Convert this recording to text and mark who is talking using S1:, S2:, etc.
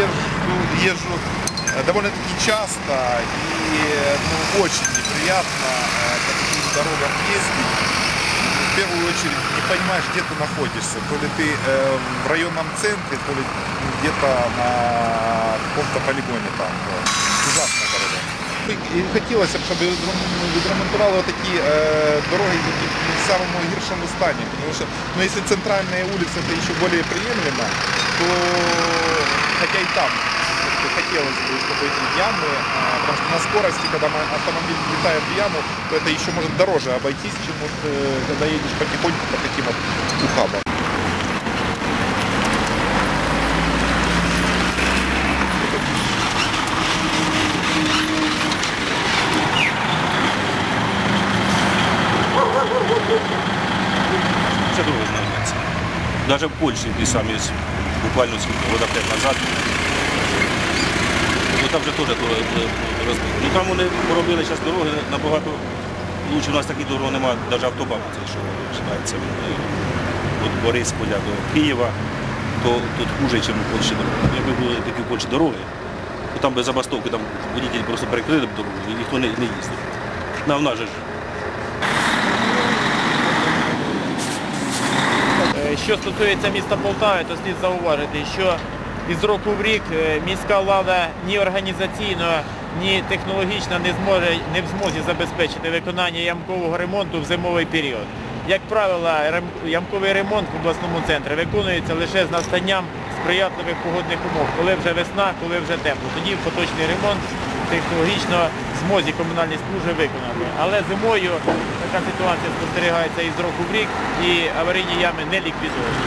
S1: езжу, езжу э, довольно-таки часто и ну, очень неприятно э, по таким дорогам ездить. В первую очередь не понимаешь, где ты находишься. То ли ты э, в районном центре, то ли где-то на каком-то полигоне там. э, Ужасная дорога. І хотілося б, щоб відремонтували такі е, дороги, які в самому гіршому стані. Тому що ну, якщо центральна вулиця це ще більш приємлемо, то хоча і там как-то хотелось бы, чтобы эти ямы, а, потому что на скорости, когда ма- автомобиль влетает в яму, то это еще может дороже обойтись, чем вот, э, когда едешь потихоньку по таким вот ухабам.
S2: Це дорога знається. Навіть в Польщі, ті самі з- буквально скільки, года 5 назад. Ну, там вже теж дорога розбита. Ну там вони поробили зараз дороги набагато лучше. У нас таких дорог немає, навіть автобану, це що вважається. Від Борисполя до Києва, то тут хуже, ніж у Польщі дороги. Якби були такі в Польщі дороги, то там без забастовки там водителі просто перекрили б дорогу і ніхто не, не їздив. На, в нас же ж
S3: Е, Що стосується міста Полтави, то слід зауважити, що із року в рік е, міська влада ні організаційно, ні технологічно не зможе не в змозі забезпечити виконання ямкового ремонту в зимовий період. Як правило, ямковий ремонт в обласному центрі виконується лише з настанням сприятливих погодних умов, коли вже весна, коли вже тепло. Тоді поточний ремонт технологічно змозі комунальні служби виконати. Але зимою така ситуація спостерігається із року в рік і аварійні ями не ліквідуються.